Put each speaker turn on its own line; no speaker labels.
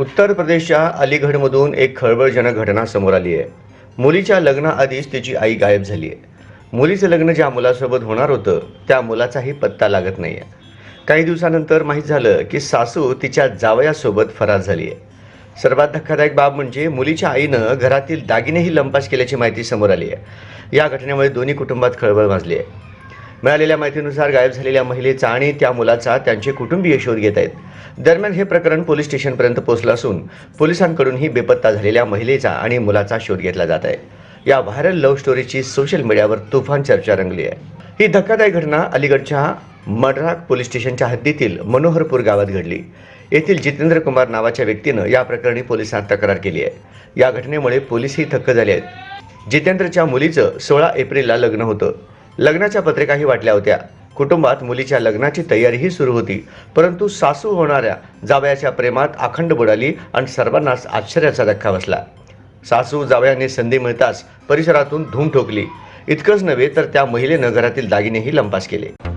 उत्तर प्रदेशच्या अलीगढमधून एक खळबळजनक घटना समोर आली आहे. मुलीच्या लग्नाआधीच तिची आई गायब झाली आहे. मुलीचं लग्न ज्या मुलासोबत होणार होतं त्या मुलाचाही पत्ता लागत नाही आहे काही दिवसानंतर माहीत झालं की सासू तिच्या जावयासोबत फरार झाली आहे. सर्वात धक्कादायक बाब म्हणजे मुलीच्या आईनं घरातील दागिनेही लंपास केल्याची माहिती समोर आली आहे. या घटनेमुळे दोन्ही कुटुंबात खळबळ माजली आहे. मिळालेल्या माहितीनुसार गायब झालेल्या महिलेचा आणि त्या मुलाचा त्यांचे कुटुंबीय शोध घेत आहेत. दरम्यान हे प्रकरण पोलीस स्टेशनपर्यंत पोहोचलं असून पोलिसांकडूनही बेपत्ता झालेल्या महिलेचा आणि मुलाचा शोध घेतला जात आहे. या व्हायरल लव्ह स्टोरीची सोशल मीडियावर तुफान चर्चा रंगली आहे. ही धक्कादायक घटना अलीगडच्या मडराक पोलीस स्टेशनच्या हद्दीतील मनोहरपूर गावात घडली. येथील जितेंद्र कुमार नावाच्या व्यक्तीनं या प्रकरणी पोलिसांत तक्रार केली आहे. या घटनेमुळे पोलीसही थक्क झाले आहेत. जितेंद्रच्या मुलीचं सोळा एप्रिलला लग्न होतं. लग्नाच्या पत्रिकाही वाटल्या होत्या. कुटुंबात मुलीच्या लग्नाची तयारीही सुरू होती. परंतु सासू होणाऱ्या जावयाच्या प्रेमात अखंड बुडाली आणि सर्वांनाच आश्चर्याचा धक्का बसला. सासू जावयाने संधी मिळताच परिसरातून धूम ठोकली. इतकंच नव्हे तर त्या महिलेनं घरातील दागिनेही लंपास केले.